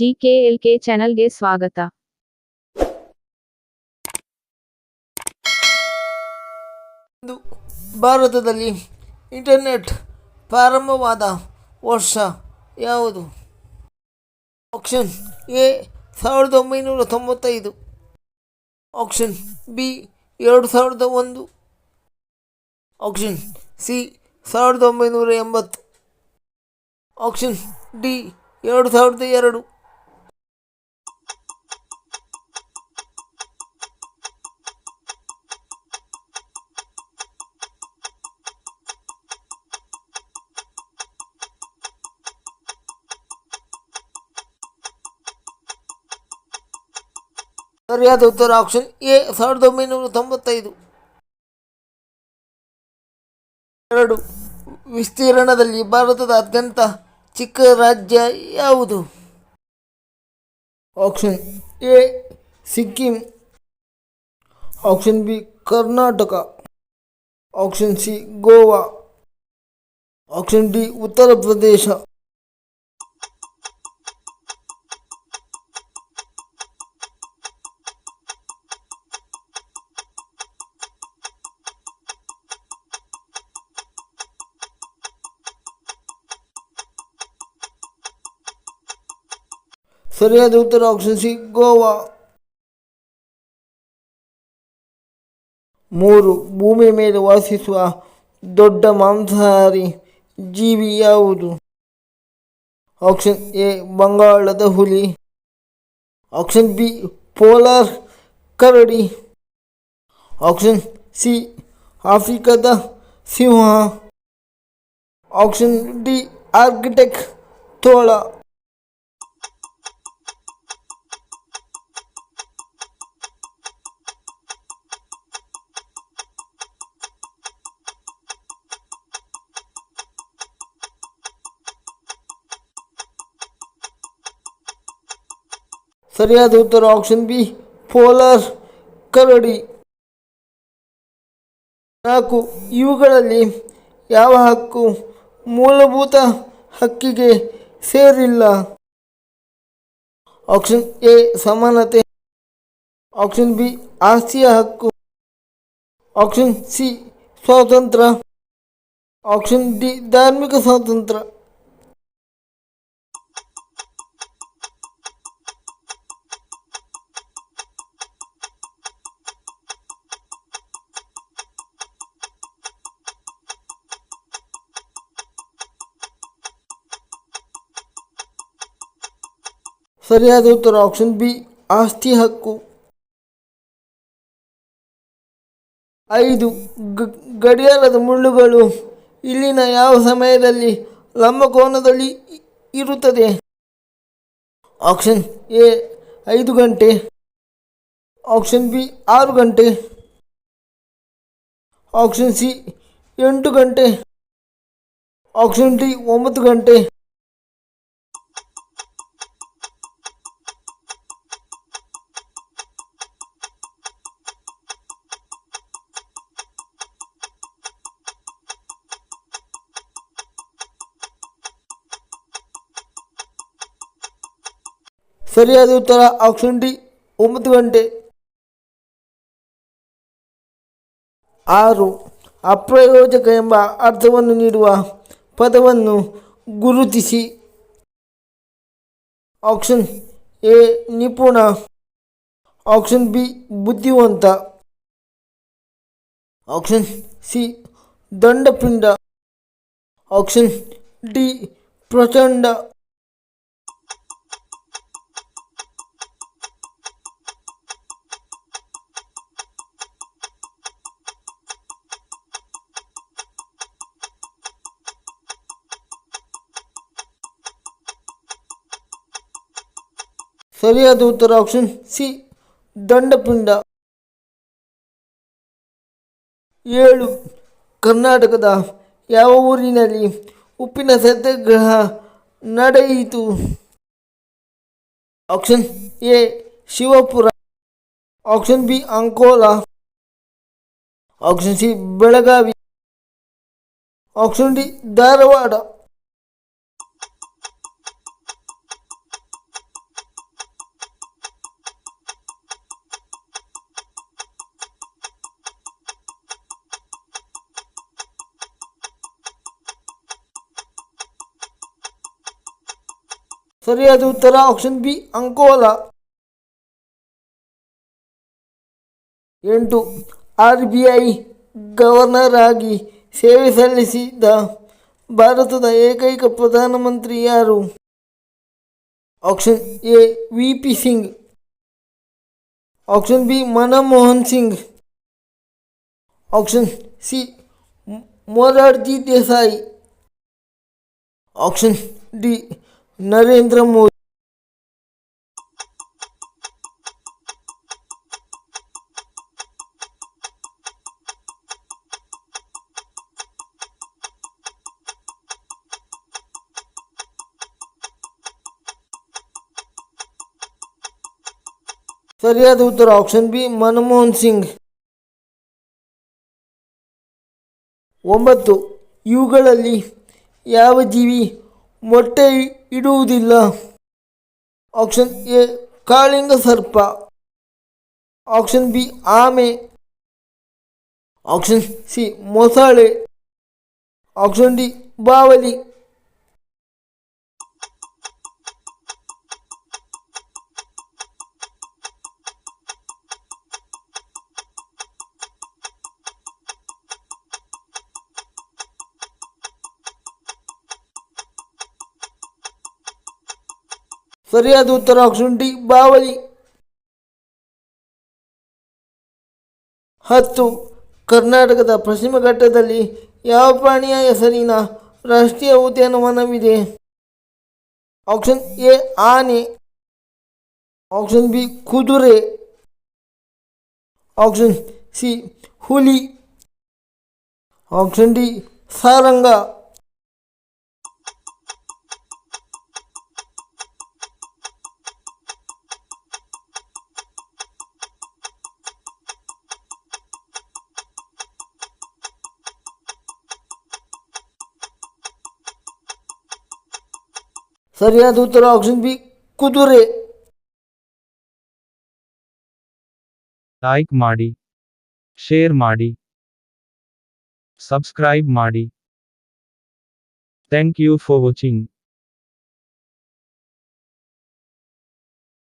ಜಿಕೆಎಲ್ಕೆ ಚಾನಲ್ಗೆ ಸ್ವಾಗತ. ಭಾರತದಲ್ಲಿ ಇಂಟರ್ನೆಟ್ ಪ್ರಾರಂಭವಾದ ವರ್ಷ ಯಾವುದು? ಆಪ್ಷನ್ ಎ, ಸಾವಿರದ ಒಂಬೈನೂರ ತೊಂಬತ್ತೈದು. ಆಪ್ಷನ್ ಬಿ, ಎರಡು ಸಾವಿರದ ಒಂದು. ಆಪ್ಷನ್ ಸಿ, ಸಾವಿರದ ಒಂಬೈನೂರ ಎಂಬತ್ತು. ಆಪ್ಷನ್ ಡಿ, ಎರಡು ಸಾವಿರದ ಎರಡು. ಸರಿಯಾದ ಉತ್ತರ ಆಪ್ಷನ್ ಎ, ಸಾವಿರದ ಒಂಬೈನೂರ ತೊಂಬತ್ತೈದು. ಎರಡು, ವಿಸ್ತೀರ್ಣದಲ್ಲಿ ಭಾರತದ ಅತ್ಯಂತ ಚಿಕ್ಕ ರಾಜ್ಯ ಯಾವುದು? Option A, Sikkim. Option B, Karnataka. Option C, Goa. Option D, Uttar Pradesh. ಸರಿಯಾದ ಉತ್ತರ ಆಪ್ಷನ್ ಸಿ, ಗೋವಾ. ಮೂರು ಭೂಮಿ ಮೇಲೆ ವಾಸಿಸುವ ದೊಡ್ಡ ಮಾಂಸಾಹಾರಿ ಜೀವಿ ಯಾವುದು? ಆಪ್ಷನ್ ಎ, ಬಂಗಾಳದ ಹುಲಿ. ಆಪ್ಷನ್ ಬಿ, ಪೋಲಾರ್ ಕರಡಿ. ಆಪ್ಷನ್ ಸಿ, ಆಫ್ರಿಕಾದ ಸಿಂಹ. ಆಪ್ಷನ್ ಡಿ, ಆರ್ಕಿಟೆಕ್ ತೋಳ. ಸರಿಯಾದ ಉತ್ತರ ಆಪ್ಷನ್ ಬಿ ಪೋಲಾರ್ ಕರಡಿ. ನಾಲ್ಕು, ಇವುಗಳಲ್ಲಿ ಯಾವ ಹಕ್ಕು ಮೂಲಭೂತ ಹಕ್ಕಿಗೆ ಸೇರಿಲ್ಲ? ಆಪ್ಷನ್ ಎ ಸಮಾನತೆ. ಆಪ್ಷನ್ ಬಿ ಆಸ್ತಿಯ ಹಕ್ಕು. ಆಪ್ಷನ್ ಸಿ ಸ್ವಾತಂತ್ರ್ಯ. ಆಪ್ಷನ್ ಡಿ ಧಾರ್ಮಿಕ ಸ್ವಾತಂತ್ರ್ಯ. ಸರಿಯಾದ ಉತ್ತರ ಆಪ್ಷನ್ ಬಿ ಆಸ್ತಿ ಹಕ್ಕು. ಐದು ಗಡಿಯಾರದ ಮುಳ್ಳುಗಳು. ಇಲ್ಲಿನ ಯಾವ ಸಮಯದಲ್ಲಿ ಲಂಬಕೋನದಲ್ಲಿ ಇರುತ್ತದೆ? ಆಪ್ಷನ್ ಎ ಐದು ಗಂಟೆ. ಆಪ್ಷನ್ ಬಿ ಆರು ಗಂಟೆ. ಆಪ್ಷನ್ ಸಿ ಎಂಟು ಗಂಟೆ. ಆಪ್ಷನ್ ಡಿ ಒಂಬತ್ತು ಗಂಟೆ. ಸರಿಯಾದ ಉತ್ತರ ಆಪ್ಷನ್ ಡಿ, ಒಂಬತ್ತು ಗಂಟೆ. ಆರು, ಅಪ್ರಯೋಜಕ ಎಂಬ ಅರ್ಥವನ್ನು ನೀಡುವ ಪದವನ್ನು ಗುರುತಿಸಿ. ಆಪ್ಷನ್ ಎ, ನಿಪುಣ. ಆಪ್ಷನ್ ಬಿ, ಬುದ್ಧಿವಂತ. ಆಪ್ಷನ್ ಸಿ, ದಂಡಪಿಂಡ. ಆಪ್ಷನ್ ಡಿ, ಪ್ರಚಂಡ. ಸರಿಯಾದ ಉತ್ತರ ಆಪ್ಷನ್ ಸಿ, ದಂಡಪಿಂಡ. ಏಳು, ಕರ್ನಾಟಕದ ಯಾವ ಊರಿನಲ್ಲಿ ಉಪ್ಪಿನ ಸತ್ಯಾಗ್ರಹ ನಡೆಯಿತು? Option A, Shivapura. Option B, Ankola. Option C, Belagavi. Option D, Dharwad. ಸರಿಯಾದ ಉತ್ತರ ಆಪ್ಷನ್ ಬಿ ಅಂಕೋಲಾ. ಎಂಟು ಆರ್ ಬಿ ಐ ಗವರ್ನರ್ ಆಗಿ ಸೇವೆ ಸಲ್ಲಿಸಿದ ಭಾರತದ ಏಕೈಕ ಪ್ರಧಾನಮಂತ್ರಿ ಯಾರು? Option A V P Singh option B Manmohan Singh. Option C Morarji Desai. Option D Narendra Modi ಸರಿಯಾದ ಉತ್ತರ ಆಪ್ಷನ್ ಬಿ ಮನಮೋಹನ್ ಸಿಂಗ್. ಒಂಬತ್ತು ಇವುಗಳಲ್ಲಿ ಯಾವ ಜೀವಿ ಮೊಟ್ಟೆ ಇಡುವುದಿಲ್ಲ ಆಪ್ಷನ್ ಎ ಕಾಳಿಂಗ ಸರ್ಪ ಆಪ್ಷನ್ ಬಿ ಆಮೆ ಆಪ್ಷನ್ ಸಿ ಮೊಸಳೆ ಆಪ್ಷನ್ ಡಿ ಬಾವಲಿ ಸರಿಯಾದ ಉತ್ತರ ಶುಂಠಿ ಬಾವಲಿ. ಹತ್ತು, ಕರ್ನಾಟಕದ ಪಶ್ಚಿಮ ಘಟ್ಟದಲ್ಲಿ ಯಾವ ಪ್ರಾಣಿಯ ಹೆಸರಿನ ರಾಷ್ಟ್ರೀಯ ಉದ್ಯಾನವನವಿದೆ ಆಪ್ಷನ್ ಎ, ಆನೆ. ಆಪ್ಷನ್ ಬಿ, ಕುದುರೆ. ಆಪ್ಷನ್ ಸಿ, ಹುಲಿ. ಆಪ್ಷನ್ ಡಿ, ಸಾರಂಗ. ಸರಿಯಾದ ಉತ್ತರ ಆಪ್ಷನ್ ಬಿ ಕುದುರೆ ಲೈಕ್ ಮಾಡಿ ಶೇರ್ ಮಾಡಿ ಸಬ್ಸ್ಕ್ರೈಬ್ ಮಾಡಿ ಥ್ಯಾಂಕ್ ಯು ಫಾರ್ ವಾಚಿಂಗ್